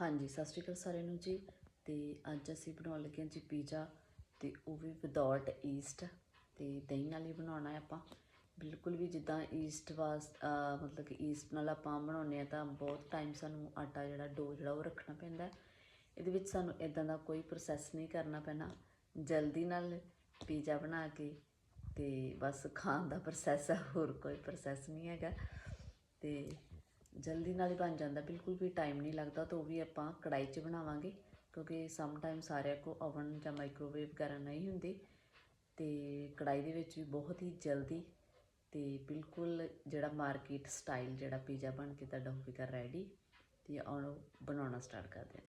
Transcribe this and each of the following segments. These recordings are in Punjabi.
ਹਾਂਜੀ, ਸਤਿ ਸ਼੍ਰੀ ਅਕਾਲ ਸਾਰਿਆਂ ਨੂੰ ਜੀ। ਤੇ ਅੱਜ ਅਸੀਂ ਬਣਾਉਣ ਲੱਗੇ ਹਾਂ ਜੀ ਪੀਜ਼ਾ ਤੇ ਉਹ ਵੀ ਵਿਦਆਊਟ ਈਸਟ ਤੇ ਦਹੀਂ ਨਾਲ ਹੀ ਬਣਾਉਣਾ ਹੈ ਆਪਾਂ। ਬਿਲਕੁਲ ਵੀ ਜਿੱਦਾਂ ਈਸਟ ਵਾਸ ਮਤਲਬ ਕਿ ਈਸਟ ਨਾਲ ਆਪਾਂ ਬਣਾਉਂਦੇ ਆ ਤਾਂ ਬਹੁਤ ਟਾਈਮ ਸਾਨੂੰ ਆਟਾ ਜਿਹੜਾ, ਡੋ ਜਿਹੜਾ ਉਹ ਰੱਖਣਾ ਪੈਂਦਾ ਇਹਦੇ ਵਿੱਚ ਸਾਨੂੰ ਇਦਾਂ ਦਾ ਕੋਈ ਪ੍ਰੋਸੈਸ ਨਹੀਂ ਕਰਨਾ ਪੈਣਾ। ਜਲਦੀ ਨਾਲ ਪੀਜ਼ਾ ਬਣਾ ਕੇ ਤੇ ਬਸ ਖਾਣ ਦਾ ਪ੍ਰੋਸੈਸ ਹੈ, ਹੋਰ ਕੋਈ ਪ੍ਰੋਸੈਸ ਨਹੀਂ ਹੈਗਾ। ਤੇ ਜਲਦੀ ਨਾਲ ਹੀ ਬਣ ਜਾਂਦਾ, ਬਿਲਕੁਲ ਵੀ ਟਾਈਮ ਨਹੀਂ ਲੱਗਦਾ ਤਾਂ ਉਹ ਵੀ ਆਪਾਂ ਕੜਾਈ 'ਚ ਬਣਾਵਾਂਗੇ, ਕਿਉਂਕਿ ਸਮ ਟਾਈਮ ਸਾਰਿਆਂ ਕੋ ਓਵਨ ਜਾਂ ਮਾਈਕ੍ਰੋਵੇਵ ਵਗੈਰਾ ਨਹੀਂ ਹੁੰਦੇ ਤੇ ਕੜਾਈ ਦੇ ਵਿੱਚ ਵੀ ਬਹੁਤ ਹੀ ਜਲਦੀ ਤੇ ਬਿਲਕੁਲ ਜਿਹੜਾ ਮਾਰਕੀਟ ਸਟਾਈਲ ਜਿਹੜਾ ਪੀਜ਼ਾ ਬਣ ਕੇ ਤੁਹਾਡਾ ਹੋਵੇਗਾ ਰੈਡੀ ਤੇ ਆਉਣੋ, ਬਣਾਉਣਾ ਸਟਾਰਟ ਕਰਦੇ ਹਾਂ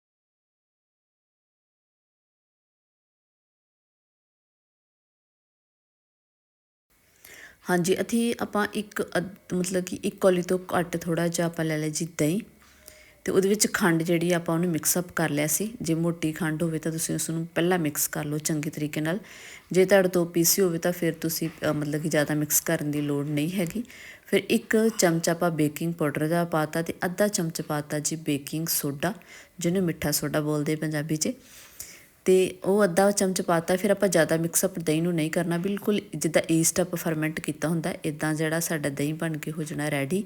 ਹਾਂਜੀ, ਅਥੀ ਆਪਾਂ ਇੱਕ ਅੱਧ- ਮਤਲਬ ਕਿ ਇੱਕ ਕੌਲੀ ਤੋਂ ਘੱਟ ਥੋੜਾ ਜਿਹਾ ਆਪਾਂ ਲੈ ਲਿਆ ਜੀ ਦਹੀਂ ਤੇ ਉਹਦੇ ਵਿੱਚ ਖੰਡ ਜਿਹੜੀ ਆਪਾਂ ਉਹਨੂੰ ਮਿਕਸ ਅਪ ਕਰ ਲਿਆ ਸੀ। ਜੇ ਮੋਟੀ ਖੰਡ ਹੋਵੇ ਤਾਂ ਤੁਸੀਂ ਉਸ ਨੂੰ ਪਹਿਲਾਂ ਮਿਕਸ ਕਰ ਲਓ ਚੰਗੇ ਤਰੀਕੇ ਨਾਲ। ਜੇ ਤੁਹਾਡੇ ਤੋਂ ਪੀਸੀ ਹੋਵੇ ਤਾਂ ਫਿਰ ਤੁਸੀਂ ਮਤਲਬ ਕਿ ਜ਼ਿਆਦਾ ਮਿਕਸ ਕਰਨ ਦੀ ਲੋੜ ਨਹੀਂ ਹੈਗੀ। ਫਿਰ ਇੱਕ ਚਮਚ ਆਪਾਂ ਬੇਕਿੰਗ ਪਾਊਡਰ ਦਾ ਪਾਤਾ ਤੇ ਅੱਧਾ ਚਮਚ ਪਾਤਾ ਜੀ ਬੇਕਿੰਗ ਸੋਡਾ ਜਿਹਨੂੰ ਮਿੱਠਾ ਸੋਡਾ ਬੋਲਦੇ ਪੰਜਾਬੀ 'ਚ। ਤੇ ਉਹ ਅੱਧਾ ਚਮਚ ਪਾਤਾ, ਫਿਰ ਆਪਾਂ ਜ਼ਿਆਦਾ ਮਿਕਸ ਅਪ ਦਹੀਂ ਨੂੰ ਨਹੀਂ ਕਰਨਾ। ਬਿਲਕੁਲ ਜਿੱਦਾਂ ਈਸਟ ਆਪਾਂ ਫਰਮੈਂਟ ਕੀਤਾ ਹੁੰਦਾ ਇਦਾਂ ਜਿਹੜਾ ਸਾਡਾ ਦਹੀਂ ਬਣ ਕੇ ਹੋ ਜਾਣਾ ਰੈਡੀ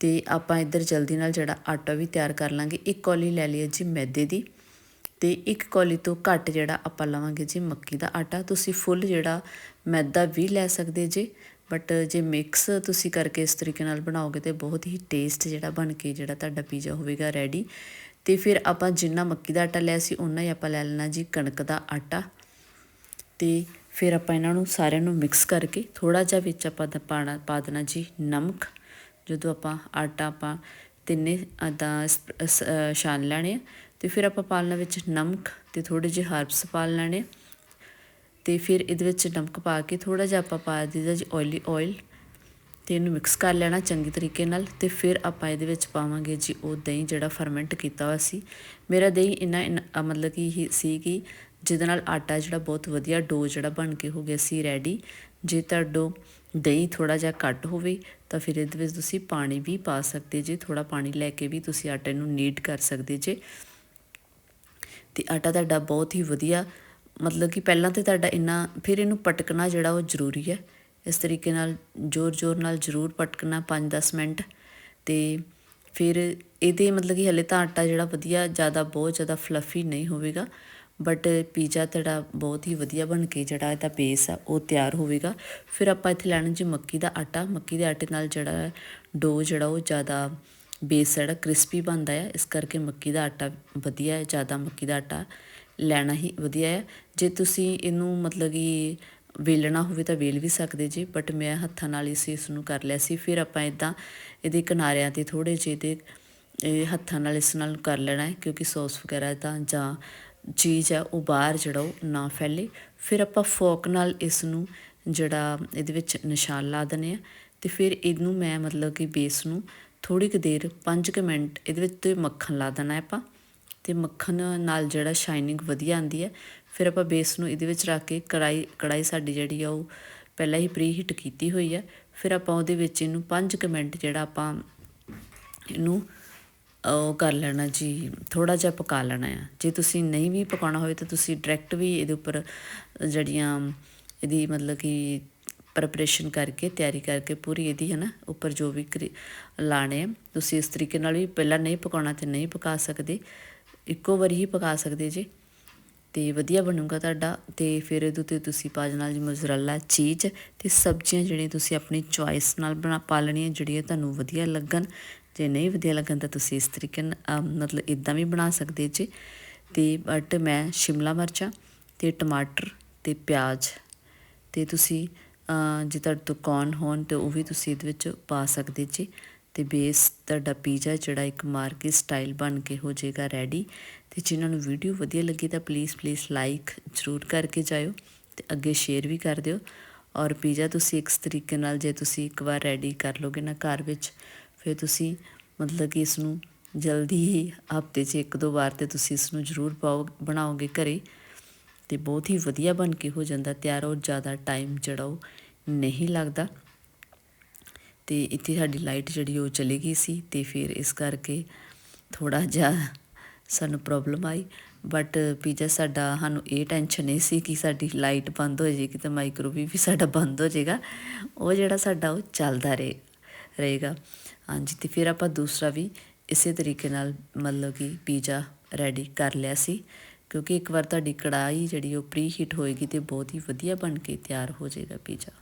ਤੇ ਆਪਾਂ ਇੱਧਰ ਜਲਦੀ ਨਾਲ ਜਿਹੜਾ ਆਟਾ ਵੀ ਤਿਆਰ ਕਰ ਲਾਂਗੇ। ਇੱਕ ਕੌਲੀ ਲੈ ਲਈ ਜੀ ਮੈਦੇ ਦੀ। ਤੇ ਇੱਕ ਕੌਲੀ ਤੋਂ ਘੱਟ ਜਿਹੜਾ ਆਪਾਂ ਲਵਾਂਗੇ ਜੀ ਮੱਕੀ ਦਾ ਆਟਾ। ਤੁਸੀਂ ਫੁੱਲ ਜਿਹੜਾ ਮੈਦਾ ਵੀ ਲੈ ਸਕਦੇ ਜੇ ਬਟ ਜੇ ਮਿਕਸ ਤੁਸੀਂ ਕਰਕੇ ਇਸ ਤਰੀਕੇ ਨਾਲ ਬਣਾਓਗੇ ਤੇ ਬਹੁਤ ਹੀ ਟੇਸਟ ਜਿਹੜਾ ਬਣ ਕੇ ਜਿਹੜਾ ਤੁਹਾਡਾ ਪੀਜ਼ਾ ਹੋਵੇਗਾ ਰੈਡੀ ਤੇ ਫਿਰ ਆਪਾਂ ਜਿੰਨਾ ਮੱਕੀ ਦਾ ਆਟਾ ਲਿਆ ਸੀ ਉਹਨਾਂ ਹੀ ਆਪਾਂ ਲੈ ਲੈਣਾ ਜੀ ਕਣਕ ਦਾ ਆਟਾ। ਤੇ ਫਿਰ ਆਪਾਂ ਇਹਨਾਂ ਨੂੰ ਸਾਰਿਆਂ ਨੂੰ ਮਿਕਸ ਕਰਕੇ ਥੋੜਾ ਜਿਹਾ ਵਿੱਚ ਆਪਾਂ ਦ- ਪਾਣਾ, ਪਾ ਦੇਣਾ ਜੀ ਨਮਕ। ਜਦੋਂ ਆਪਾਂ ਆਟਾ ਆਪਾਂ ਤਿੰਨੇ ਅਦਾ ਛਾਣ ਲੈਣੇ ਆ, ਤੇ ਫਿਰ ਆਪਾਂ ਪਾ ਲੈਣਾ ਵਿੱਚ ਨਮਕ ਤੇ ਥੋੜੇ ਜਿਹੇ ਹਰਬਸ ਪਾ ਲੈਣੇ ਆ। ਤੇ ਫਿਰ ਇਹਦੇ ਵਿੱਚ ਨਮਕ ਪਾ ਕੇ ਥੋੜਾ ਜਿਹਾ ਆਪਾਂ ਪਾ ਦਿੱਤਾ ਜੀ ਆਇਲੀ ਆਇਲ ਤੇ ਇਹਨੂੰ ਮਿਕਸ ਕਰ ਲੈਣਾ ਚੰਗੀ ਤਰੀਕੇ ਨਾਲ ਤੇ ਫਿਰ ਆਪਾਂ ਇਹਦੇ ਵਿੱਚ ਪਾਵਾਂਗੇ ਜੀ ਉਹ ਦਹੀਂ ਜਿਹੜਾ ਫਰਮੈਂਟ ਕੀਤਾ ਹੋਇਆ ਸੀ। ਮੇਰਾ ਦਹੀਂ ਇੰਨਾ ਇੰਨਾ- ਮਤਲਬ ਕਿ ਹੀ ਸੀ ਕਿ ਜਿਹਦੇ ਨਾਲ ਆਟਾ ਜਿਹੜਾ ਬਹੁਤ ਵਧੀਆ ਡੋ ਜਿਹੜਾ ਬਣ ਕੇ ਹੋ ਗਿਆ ਸੀ ਰੈਡੀ ਜੇ ਤੁਹਾਡੋ ਦਹੀਂ ਥੋੜਾ ਜਿਹਾ ਘੱਟ ਹੋਵੇ ਤਾਂ ਫਿਰ ਇਹਦੇ ਵਿੱਚ ਤੁਸੀਂ ਪਾਣੀ ਵੀ ਪਾ ਸਕਦੇ ਜੇ ਥੋੜਾ ਪਾਣੀ ਲੈ ਕੇ ਵੀ ਤੁਸੀਂ ਆਟੇ ਨੂੰ ਨੀਡ ਕਰ ਸਕਦੇ ਜੇ। ਤੇ ਆਟਾ ਤੁਹਾਡਾ ਬਹੁਤ ਹੀ ਵਧੀਆ ਮਤਲਬ ਕਿ ਪਹਿਲਾਂ ਤੇ ਤੁਹਾਡਾ ਇੰਨਾ ਫਿਰ ਇਹਨੂੰ ਪਟਕਣਾ ਜਿਹੜਾ ਉਹ ਜ਼ਰੂਰੀ ਹੈ। ਇਸ ਤਰੀਕੇ ਨਾਲ ਜ਼ੋਰ-ਜ਼ੋਰ ਨਾਲ ਜ਼ਰੂਰ ਪਟਕਣਾ 5-10 ਮਿੰਟ ਤੇ ਫਿਰ ਇਹਦੇ ਮਤਲਬ ਕਿ ਹਲੇ ਤਾਂ ਆਟਾ ਜਿਹੜਾ ਵਧੀਆ ਜ਼ਿਆਦਾ ਬਹੁਤ ਜ਼ਿਆਦਾ ਫਲਫੀ ਨਹੀਂ ਹੋਵੇਗਾ ਬਟ ਪੀਜ਼ਾ ਤੁਹਾਡਾ ਬਹੁਤ ਹੀ ਵਧੀਆ ਬਣ ਕੇ ਜਿਹੜਾ ਇਹਦਾ ਬੇਸ ਆ, ਉਹ ਤਿਆਰ ਹੋਵੇਗਾ। ਫਿਰ ਆਪਾਂ ਇੱਥੇ ਲੈਣਾ ਜੀ ਮੱਕੀ ਦਾ ਆਟਾ। ਮੱਕੀ ਦੇ ਆਟੇ ਨਾਲ ਜਿਹੜਾ ਡੋ ਜਿਹੜਾ ਉਹ ਜ਼ਿਆਦਾ ਬੇਸ ਜਿਹੜਾ ਕ੍ਰਿਸਪੀ ਬਣਦਾ ਹੈ ਇਸ ਕਰਕੇ ਮੱਕੀ ਦਾ ਆਟਾ ਵਧੀਆ ਹੈ, ਜ਼ਿਆਦਾ ਮੱਕੀ ਦਾ ਆਟਾ ਲੈਣਾ ਹੀ ਵਧੀਆ ਹੈ। ਜੇ ਤੁਸੀਂ ਇਹਨੂੰ ਮਤਲਬ ਕਿ ਵੇਲਣਾ ਹੋਵੇ ਤਾਂ ਵੇਲ ਵੀ ਸਕਦੇ ਜੀ ਬਟ ਮੈਂ ਹੱਥਾਂ ਨਾਲ ਹੀ ਇਸ ਨੂੰ ਕਰ ਲਿਆ ਸੀ। ਫਿਰ ਆਪਾਂ ਇਦਾਂ ਇਹਦੇ ਕਿਨਾਰਿਆਂ ਤੇ ਥੋੜੇ ਜਿਹੇ ਦੇ ਇਹ ਹੱਥਾਂ ਨਾਲ ਇਸ ਨਾਲ ਕਰ ਲੈਣਾ ਹੈ, ਕਿਉਂਕਿ ਸੌਸ ਵਗੈਰਾ ਤਾਂ ਜਾਂ ਚੀਜ਼ ਹੈ, ਉਹ ਬਾਹਰ ਜਿਹੜਾ ਉਹ ਨਾ ਫੈਲੇ। ਫਿਰ ਆਪਾਂ ਫੋਕ ਨਾਲ ਇਸ ਨੂੰ ਜਿਹੜਾ ਇਹਦੇ ਵਿੱਚ ਨਿਸ਼ਾਨ ਲਾ ਦਨੇ ਆ ਤੇ ਫਿਰ ਇਹਨੂੰ ਮੈਂ ਮਤਲਬ ਕਿ ਬੇਸ ਨੂੰ ਥੋੜੀ ਕੁ ਦੇਰ 5 ਕੁ ਮਿੰਟ ਇਹਦੇ ਵਿੱਚ ਮੱਖਣ ਲਾ ਦੇਣਾ ਆਪਾਂ। ਤੇ ਮੱਖਣ ਨਾਲ ਜਿਹੜਾ ਸ਼ਾਈਨਿੰਗ ਵਧੀਆ ਆਂਦੀ ਹੈ ਫਿਰ ਆਪਾਂ ਬੇਸ ਨੂੰ ਇਹਦੇ ਵਿੱਚ ਰੱਖ ਕੇ ਕੜਾਈ ਕੜਾਈ ਸਾਡੀ ਜਿਹੜੀ ਆ ਉਹ ਪਹਿਲਾਂ ਹੀ ਪ੍ਰੀ ਹੀਟ ਕੀਤੀ ਹੋਈ ਆ। ਫਿਰ ਆਪਾਂ ਉਹਦੇ ਵਿੱਚ ਇਹਨੂੰ 5 ਕੁ ਮਿੰਟ ਜਿਹੜਾ ਆਪਾਂ ਇਹਨੂੰ ਉਹ ਕਰ ਲੈਣਾ ਜੀ ਥੋੜਾ ਜਿਹਾ ਪਕਾ ਲੈਣਾ ਆ। ਜੇ ਤੁਸੀਂ ਨਹੀਂ ਵੀ ਪਕਾਉਣਾ ਹੋਵੇ ਤਾਂ ਤੁਸੀਂ ਡਾਇਰੈਕਟ ਵੀ ਇਹਦੇ ਉੱਪਰ ਜਿਹੜੀਆਂ ਇਹਦੀ ਮਤਲਬ ਕਿ ਪ੍ਰੈਪਰੇਸ਼ਨ ਕਰਕੇ, ਤਿਆਰੀ ਕਰਕੇ ਪੂਰੀ ਇਹਦੀ ਹੈ ਨਾ ਉੱਪਰ ਜੋ ਵੀ ਕਰੀ- ਲਾਣੇ ਆ। ਤੁਸੀਂ ਇਸ ਤਰੀਕੇ ਨਾਲ ਵੀ ਪਹਿਲਾਂ ਨਹੀਂ ਪਕਾਉਣਾ ਤੇ ਨਹੀਂ ਪਕਾ ਸਕਦੇ। ਇੱਕੋ ਵਾਰੀ ਹੀ ਪਕਾ ਸਕਦੇ ਜੀ। ਤੇ ਵਧੀਆ ਬਣੂਗਾ ਤੁਹਾਡਾ ਤੇ ਫਿਰ ਇਹਦੇ ਉੱਤੇ ਤੁਸੀਂ ਪਾ ਦੇਣਾ ਜੀ ਮੋਜ਼ਰੇਲਾ ਚੀਜ਼ ਤੇ ਸਬਜ਼ੀਆਂ ਜਿਹੜੀਆਂ ਤੁਸੀਂ ਆਪਣੀ ਚੁਆਇਸ ਨਾਲ ਬਣਾ ਪਾ ਲੈਣੀਆਂ ਜਿਹੜੀਆਂ ਤੁਹਾਨੂੰ ਵਧੀਆ ਲੱਗਣ। ਜੇ ਨਹੀਂ ਵਧੀਆ ਲੱਗਣ ਤਾਂ ਤੁਸੀਂ ਇਸ ਤਰੀਕੇ ਨਾਲ ਮਤਲਬ ਇਦਾਂ ਵੀ ਬਣਾ ਸਕਦੇ ਜੀ। ਤੇ ਬਟ ਮੈਂ ਸ਼ਿਮਲਾ ਮਿਰਚਾਂ ਤੇ ਟਮਾਟਰ ਤੇ ਪਿਆਜ਼ ਤੇ ਤੁਸੀਂ ਜੇ ਤੁਹਾਡੇ ਤੋਂ ਕੌਰਨ ਹੋਣ ਤੇ ਉਹ ਵੀ ਤੁਸੀਂ ਇਹਦੇ ਵਿੱਚ ਪਾ ਸਕਦੇ ਜੀ। ਤੇ ਬੇਸ ਤੁਹਾਡਾ ਪੀਜ਼ਾ ਜਿਹੜਾ ਇੱਕ ਮਾਰਕੀਟ ਸਟਾਈਲ ਬਣ ਕੇ ਹੋ ਜਾਏਗਾ ਰੈਡੀ ਤੇ ਜਿਨ੍ਹਾਂ ਨੂੰ ਵੀਡੀਓ ਵਧੀਆ ਲੱਗੀ ਤਾਂ ਪਲੀਜ਼ ਪਲੀਜ਼ ਲਾਈਕ ਜ਼ਰੂਰ ਕਰਕੇ ਜਾਇਓ ਤੇ ਅੱਗੇ ਸ਼ੇਅਰ ਵੀ ਕਰ ਦਿਓ ਔਰ ਪੀਜ਼ਾ ਤੁਸੀਂ ਇਸ ਤਰੀਕੇ ਨਾਲ ਜੇ ਤੁਸੀਂ ਇੱਕ ਵਾਰ ਰੈਡੀ ਕਰ ਲੋਗੇ ਨਾ ਘਰ ਵਿੱਚ, ਫਿਰ ਤੁਸੀਂ ਮਤਲਬ ਕਿ ਇਸ ਨੂੰ ਜਲਦੀ ਹੀ ਹਫ਼ਤੇ 'ਚ ਇੱਕ ਦੋ ਵਾਰ ਤੇ ਤੁਸੀਂ ਇਸ ਨੂੰ ਜ਼ਰੂਰ ਪਾਓ, ਬਣਾਓਗੇ ਘਰੇ ਤੇ ਬਹੁਤ ਹੀ ਵਧੀਆ ਬਣ ਕੇ ਹੋ ਜਾਂਦਾ, ਤਿਆਰ ਔਰ ਜ਼ਿਆਦਾ ਟਾਈਮ ਜਿਹੜਾ ਉਹ ਨਹੀਂ ਲੱਗਦਾ। ਤੇ ਇੱਥੇ ਸਾਡੀ ਲਾਈਟ ਜਿਹੜੀ ਉਹ ਚਲੀ ਗਈ ਸੀ ਤੇ ਫਿਰ ਇਸ ਕਰਕੇ ਥੋੜਾ ਜਿਹਾ ਸਾਨੂੰ ਪ੍ਰੋਬਲਮ ਆਈ। ਬਟ ਪੀਜ਼ਾ ਸਾਡਾ ਸਾਨੂੰ ਇਹ ਟੈਨਸ਼ਨ ਨਹੀਂ ਸੀ ਕਿ ਸਾਡੀ ਲਾਈਟ ਬੰਦ ਹੋ ਜਾਏਗੀ ਤੇ ਮਾਈਕ੍ਰੋਵੇਵ ਵੀ ਸਾਡਾ ਬੰਦ ਹੋ ਜਾਏਗਾ। ਉਹ ਜਿਹੜਾ ਸਾਡਾ ਉਹ ਚੱਲਦਾ ਰਹੇ, ਰਹੇਗਾ। ਹਾਂਜੀ, ਤੇ ਫਿਰ ਆਪਾਂ ਦੂਸਰਾ ਵੀ ਇਸੇ ਤਰੀਕੇ ਨਾਲ ਮਤਲਬ ਕਿ ਪੀਜ਼ਾ ਰੈਡੀ ਕਰ ਲਿਆ ਸੀ। ਕਿਉਂਕਿ ਇੱਕ ਵਾਰ ਤੁਹਾਡੀ ਕੜਾਹੀ ਜਿਹੜੀ ਉਹ ਪ੍ਰੀ ਹੀਟ ਹੋਏਗੀ ਤੇ ਬਹੁਤ ਹੀ ਵਧੀਆ ਬਣ ਕੇ ਤਿਆਰ ਹੋ ਜਾਏਗਾ ਪੀਜ਼ਾ।